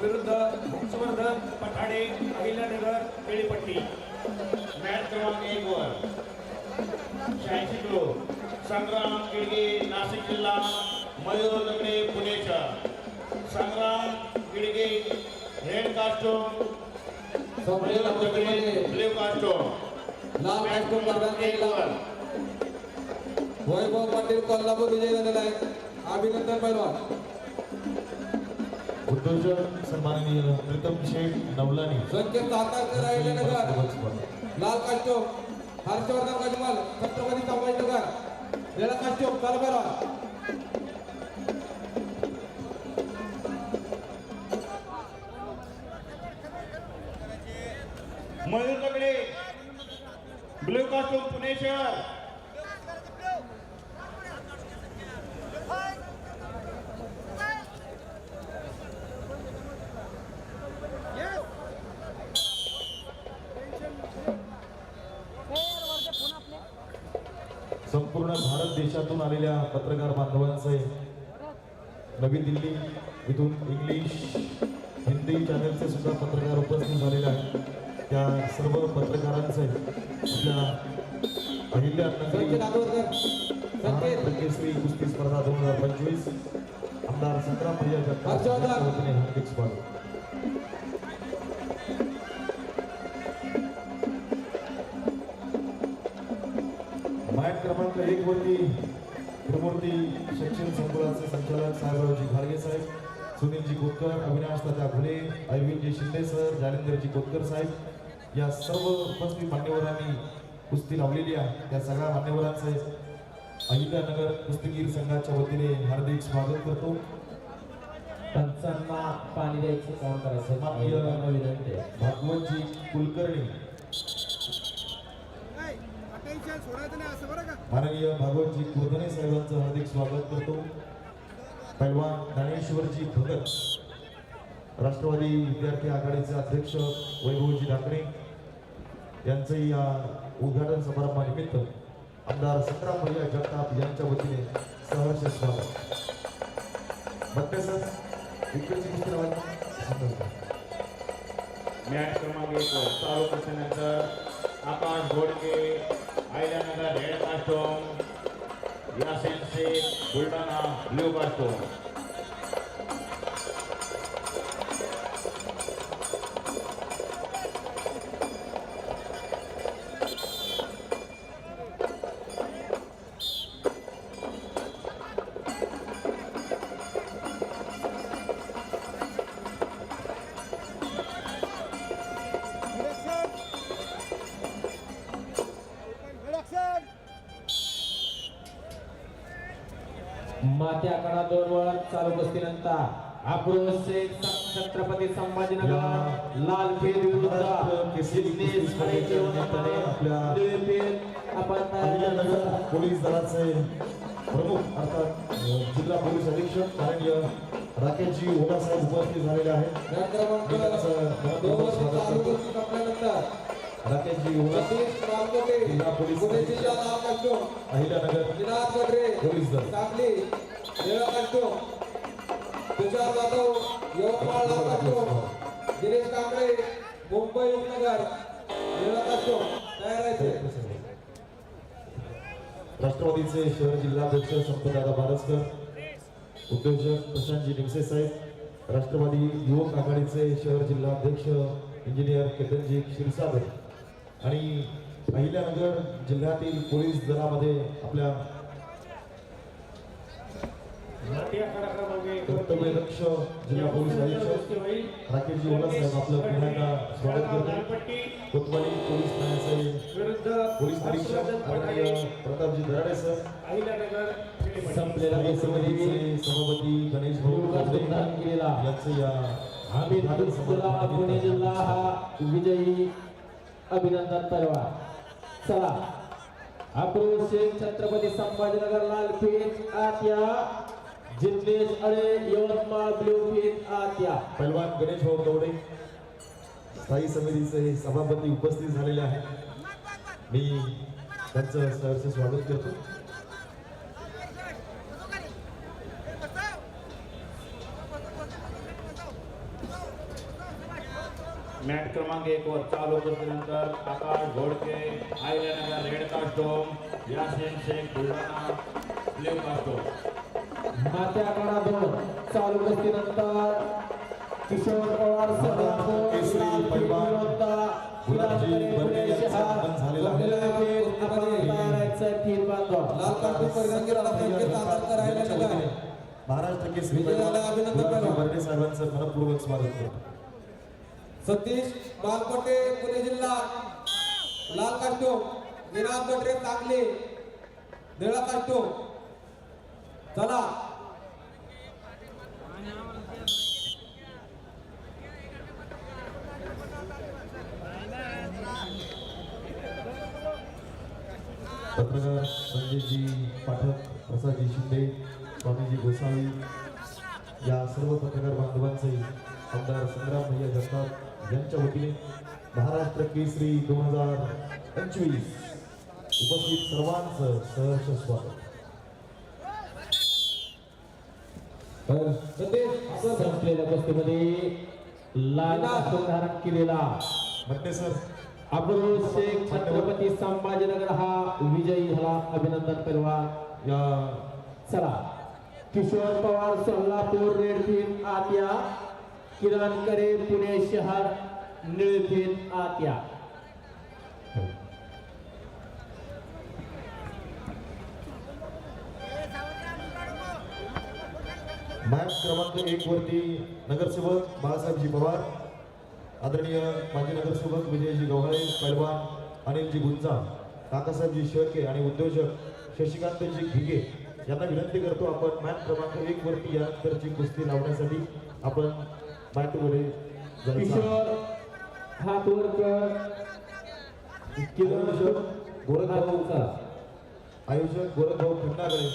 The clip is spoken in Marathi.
विरुद्ध हर्षवर्धन पठाडे अहिल्यानगर केळीपट्टी मॅच क्रमांक एक वर शहाऐंशी किलो संग्राम किडगे नाशिक जिल्हा मयूर दगडे पुणेच्या संग्राम किडगे रेड कास्टोम संपलेल्या मयूर दगडे ब्ल्यू कास्टोम. लाल वर्गात एक वर. वैभव पाटील कोल्हापूर विजय झालेला आहे. अभिनंदन पैलवान. उद्योजक सन्माननीय प्रीतम शेठ नवलानी. संकेत सातारकर अहिल्यानगर लाल कास्टूम हर्षवर्धन गजमल छत्रपती संभाजीनगर निळा चालू पैलवान मयूर दगडे ब्ल्यू कास्टोम पुणे शहर. संपूर्ण भारत देशातून आलेल्या पत्रकार बांधवांचे नवी दिल्ली इथून इंग्लिश हिंदी चॅनलचे सुद्धा पत्रकार उपस्थित झालेले आहेत. त्या सर्व पत्रकारांचे आपल्या अहिल्या केसरी कुस्ती स्पर्धा दोन हजार पंचवीस आमदार संग्राम भैया जगताप वतीने हार्दिक स्वागत क्रमांक एक वरती त्रिमूर्ती शिक्षण संकुलाचे संचालक साहेबरावजी घाडगे साहेब सुनीलजी कोतकर अविनाश तात्या घुले अरविंदजी शिंदे सर जालिंदरजी कोतकर साहेब. या सर्व उपस्थित मान्यवरांनी कुस्ती लावलेली आहे. त्या सगळ्या मान्यवरांचे अहिल्यानगर कुस्तीगीर संघाच्या वतीने हार्दिक स्वागत करतो. पंचांना पाणी द्यायचं काम करायचं. भागवतजी कुलकर्णी. माननीय भागवतजी कुर्दने साहेबांचं हार्दिक स्वागत करतो. पैलवान ज्ञानेश्वरजी भगत राष्ट्रवादी विद्यार्थी आघाडीचे अध्यक्ष वैभवजी ढाकणे यांचंही या उद्घाटन समारंभानिमित्त आमदार संग्राम भैया जगताप यांच्या वतीने सहर्ष स्वागत. बघतेसच इकडची कुस्ती लावायला मॅच क्रमांक एक चालू कुस्तीनंतर Akash Ghodke Ahilyanagar red costume Yasin Shaikh Buldhana blue costume माती आकडा दोन वर चालू कुस्तीनंतर अप्रोच शेख छत्रपती संभाजीनगर. लाल फेर विरुद्ध पोलीस दलाचे प्रमुख अर्थात जिल्हा पोलीस अधीक्षक माननीय राकेशजी ओढा साहेब उपस्थित झालेले आहेत. मॅच क्रमांक दोन वरती चालू कुस्ती संपल्यानंतर राकेशजी ओढा सतीश रामकोटे जिल्हा पोलीस पुणे जिल्हा लाल कास्टूम अहिल्यानगर निनाद गडरे पोलीस दल. सांगली निळा कास्टूम तुषार जाधव यवतमाळ लाल कास्टूम दिनेश कांबळे मुंबई उपनगर निळा कास्टूम तयार राहायचे राष्ट्रवादीचे शहर जिल्हाध्यक्ष संपतदादा बारसकर उद्योजक प्रशांतजी निमसे साहेब राष्ट्रवादी युवक आघाडीचे शहर जिल्हाध्यक्ष इंजिनियर केतनजी क्षीरसागर आणि अहिल्यानगर जिल्ह्यातील पोलीस दलामध्ये आपल्या माती आखाडा क्रमांक एक कर्तव्य लक्ष जिल्हा पोलीस अधीक्षक राकेशजी ओला साहेब आपलं पुन्हा एकदा स्वागत करतो. कोतवाली पोलीस ठाण्याचे पोलीस आदरणीय प्रतापजी दराडे सर. संपलेला समितीचे सभापती गणेश भाऊ यांचं या पुणे जिल्हा हा विजयी अभिनंदन परवा चला. अप्रोच शेख छत्रपती संभाजीनगर लाल पेठ आत्या. जिग्नेश अळे यवतमाळ ब्ल्यू पेठ आत्या. पैलवान गणेश भाऊ गवडे. स्थायी समितीचे सभापती उपस्थित झालेले आहेत. मी त्यांचं सहर्ष स्वागत करतो. मॅट क्रमांक एक वर चालू कुस्तीनंतर Akash Ghodke Ahilyanagar red costume Yasin Shaikh Buldhana blue costume माते आकडा दोन चालू कुस्तीनंतर किशोर पवार पैलवान विरोधात गुलाबजी बर्गे यांचा. आगमन झालेलं आहे. बांधव लाल कास्टूम परिधान महाराष्ट्र केसरी अभिनंदन. बर्डे साहेबांचं मनपूर्वक स्वागत करतो सतीश बालकोटे पुणे जिल्हा. लाल कास्टूम निनाद गटरे चांगले निळा कास्टूम चला. पत्रकार संजयजी पाठक प्रसादजी शिंदे स्वामीजी गोसावी. या सर्व पत्रकार बांधवांचे आमदार संग्राम भैया जगताप यांच्या वतीने महाराष्ट्र केसरी दोन हजार पंचवीस उपस्थित सर्वांचं सहर्ष स्वागत. सतीश आपलं संपलेल्या कुस्तीमध्ये लाल धारण केलेला. म्हणते सर. अब्रुल शेख छत्रपती संभाजीनगर हा विजयी झाला. अभिनंदन करवा या. चला. किशोर पवार सोलापूर रेड टीम आत्या. किरण करे पुणे शहर निळफेत आत्या. मॅच क्रमांक एक वरती नगरसेवक बाळासाहेबजी पवार आदरणीय माजी नगरसेवक विजयजी गव्हाळे पैलवान अनिलजी गुंजा काकासाहेबजी शेळके आणि उद्योजक शशिकांतजी घिगे यांना विनंती करतो आपण मॅच क्रमांक एक वरती यानंतरची कुस्ती लावण्यासाठी आपण आहे. किशोर हातवरकर किरण गोरखभाऊ. आयोजक गोरखभाऊ खंडागळे